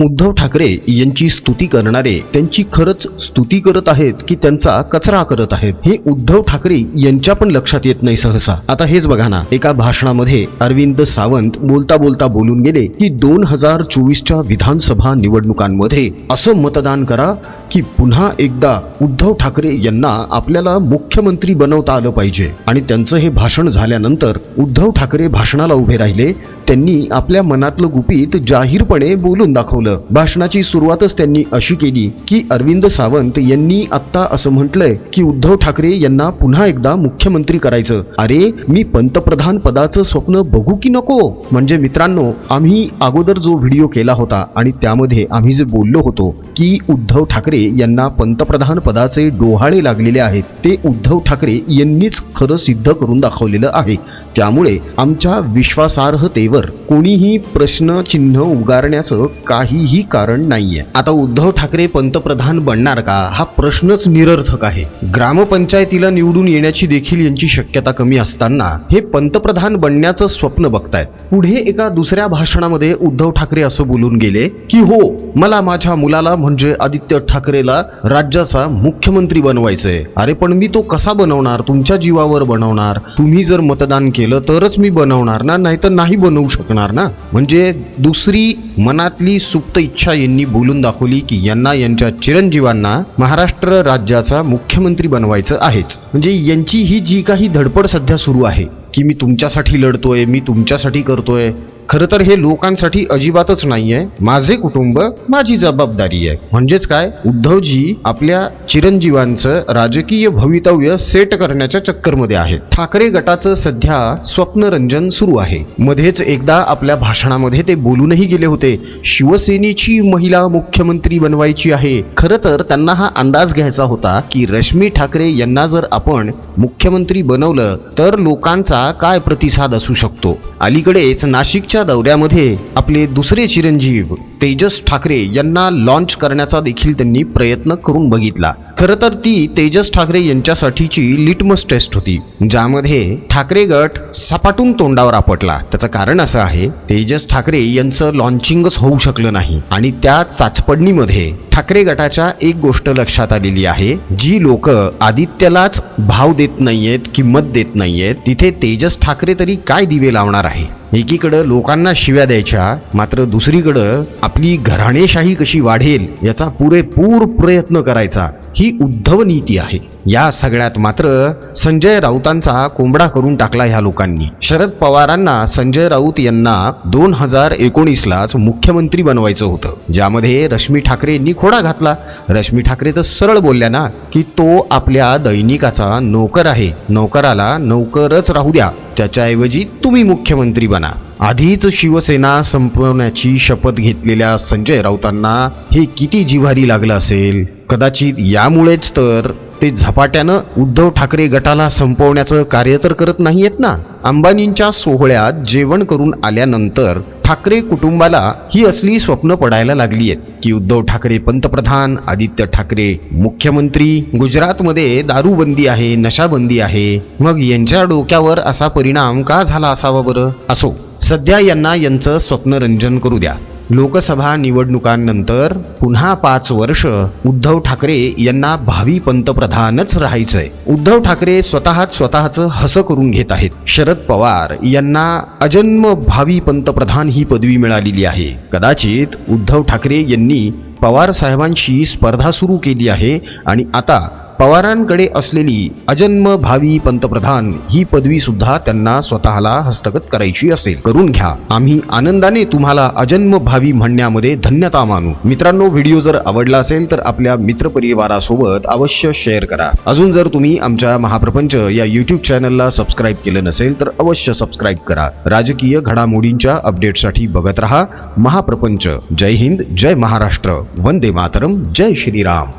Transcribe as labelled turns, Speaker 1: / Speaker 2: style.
Speaker 1: उद्धव ठाकरे यांची स्तुती करणारे त्यांची खरंच स्तुती करत आहेत की त्यांचा कचरा करत आहेत? हे उद्धव ठाकरे यांच्या पण लक्षात येत नाही सहसा. आता हेच बघा ना एका भाषणामध्ये अरविंद सावंत बोलता बोलता बोलून गेले की दोन हजार चोवीसच्या विधानसभा निवडणुकांमध्ये असं मतदान करा की पुन्हा एकदा उद्धव ठाकरे यांना आपल्याला मुख्यमंत्री बनवता आलं पाहिजे. आणि त्यांचं हे भाषण झाल्यानंतर उद्धव ठाकरे भाषणाला उभे राहिले त्यांनी आपल्या मनातलं गुपित जाहीरपणे बोलून दाखवलं. भाषणाची सुरुवातच त्यांनी अशी केली की अरविंद सावंत यांनी आता असं म्हटलंय की उद्धव ठाकरे यांना पुन्हा एकदा मुख्यमंत्री करायचं. अरे मी पंतप्रधान पदाचं स्वप्न बघू की नको? म्हणजे मित्रांनो आम्ही अगोदर जो व्हिडिओ केला होता आणि त्यामध्ये आम्ही जे बोललो होतो की उद्धव ठाकरे यांना पंतप्रधान पदाचे डोहाळे लागलेले आहेत ते उद्धव ठाकरे यांनीच खरं सिद्ध करून दाखवलेलं आहे. त्यामुळे आमच्या विश्वासार्हतेवर कोणीही प्रश्नचिन्ह उगारण्याचं काहीही कारण नाहीये. आता उद्धव ठाकरे पंतप्रधान बनणार का? हा प्रश्नच निरर्थक आहे. ग्रामपंचायतीला निवडून येण्याची देखील यांची शक्यता कमी असताना हे पंतप्रधान बनण्याचं स्वप्न बघतायत. पुढे एका दुसऱ्या भाषणामध्ये उद्धव ठाकरे असं बोलून गेले की हो मला माझ्या मुलाला म्हणजे आदित्य ठाकरेला राज्याचा मुख्यमंत्री बनवायचंय. अरे पण मी तो कसा बनवणार? तुमच्या जीवावर बनवणार? तुम्ही जर मतदान केलं तरच मी बनवणार ना? नाहीतर नाही बनवू शकणार ना? म्हणजे दुसरी मनातली सुप्त इच्छा यांनी बोलून दाखवली की यांना यांच्या चिरंजीवांना महाराष्ट्र राज्याचा मुख्यमंत्री बनवायचं आहेच. म्हणजे यांची ही जी काही धडपड सध्या सुरू आहे की मी तुमच्यासाठी लढतोय मी तुमच्यासाठी करतोय खरं तर हे लोकांसाठी अजिबातच नाहीये. माझे कुटुंब माझी जबाबदारी आहे. म्हणजेच काय? उद्धवजी आपल्या चिरंजीवांचं राजकीय भवितव्य सेट करण्याच्या चक्करमध्ये आहेत. ठाकरे गटाचं सध्या स्वप्नरंजन सुरू आहे. मध्येच एकदा आपल्या भाषणामध्ये ते बोलूनही गेले होते. शिवसेनेची महिला मुख्यमंत्री बनवायची आहे. खरं तर त्यांना हा अंदाज घ्यायचा होता की रश्मी ठाकरे यांना जर आपण मुख्यमंत्री बनवलं तर लोकांचा काय प्रतिसाद असू शकतो? अलीकडेच नाशिकच्या दौऱ्यामध्ये आपले दुसरे चिरंजीव तेजस ठाकरे यांना लॉन्च करण्याचा देखील त्यांनी प्रयत्न करून बघितला. खरं तर ती तेजस ठाकरे यांच्यासाठीची लिटमस टेस्ट होती ज्यामध्ये ठाकरे गट सपाटून तोंडावर आपटला. त्याचं कारण असं आहे तेजस ठाकरे यांचं लॉन्चिंगच होऊ शकलं नाही. आणि त्या चाचपडणीमध्ये ठाकरे गटाच्या एक गोष्ट लक्षात आलेली आहे जी लोक आदित्यलाच भाव देत नाहीयेत किंमत देत नाहीयेत तिथे तेजस ठाकरे तरी काय दिवे लावणार आहे? एकीकडं लोकांना शिव्या द्यायच्या मात्र दुसरीकडं आपली घराणेशाही कशी वाढेल याचा पुरेपूर प्रयत्न करायचा ही उद्धव नीती आहे. या सगळ्यात मात्र संजय राऊतांचा कोंबडा करून टाकला ह्या लोकांनी. शरद पवारांना संजय राऊत यांना दोन हजार एकोणीसलाच मुख्यमंत्री बनवायचं होतं. ज्यामध्ये रश्मी ठाकरेंनी खोडा घातला. रश्मी ठाकरे तर सरळ बोलल्या ना की तो आपल्या दैनिकाचा नोकर आहे. नोकराला नोकरच राहू द्या. त्याच्याऐवजी तुम्ही मुख्यमंत्री बना. आधीच शिवसेना संपवण्याची शपथ घेतलेल्या संजय राऊतांना हे किती जिव्हारी लागलं असेल? कदाचित यामुळेच तर ते झपाट्यानं उद्धव ठाकरे गटाला संपवण्याचं कार्य तर करत नाहीयेत ना? अंबानींच्या सोहळ्यात जेवण करून आल्यानंतर ठाकरे कुटुंबाला ही असली स्वप्न पडायला लागली आहेत की उद्धव ठाकरे पंतप्रधान आदित्य ठाकरे मुख्यमंत्री. गुजरातमध्ये दारूबंदी आहे नशाबंदी आहे. मग यांच्या डोक्यावर असा परिणाम का झाला असावा बरं? असो. सध्या यांना यांचं स्वप्नरंजन करू द्या. लोकसभा निवडणुकांनंतर पुन्हा पाच वर्ष उद्धव ठाकरे यांना भावी पंतप्रधानच राहायचंय. उद्धव ठाकरे स्वतःच स्वतःचं हसं करून घेत आहेत. शरद पवार यांना अजन्म भावी पंतप्रधान ही पदवी मिळालेली आहे. कदाचित उद्धव ठाकरे यांनी पवार साहेबांशी स्पर्धा सुरू केली आहे आणि आता पवारांकडे असलेली अजन्म भावी पंतप्रधान ही पदवी सुद्धा त्यांना स्वतःला हस्तगत करायची असेल. करून घ्या. आम्ही आनंदाने तुम्हाला अजन्म भावी म्हणण्यामध्ये धन्यता मानू. मित्रांनो व्हिडिओ जर आवडला असेल तर आपल्या मित्रपरिवारासोबत अवश्य शेअर करा. अजून जर तुम्ही आमच्या महाप्रपंच या युट्यूब चॅनलला सबस्क्राईब केलं नसेल तर अवश्य सबस्क्राईब करा. राजकीय घडामोडींच्या अपडेटसाठी बघत रहा. महाप्रपंच. जय हिंद. जय महाराष्ट्र. वंदे मातरम जय श्रीराम।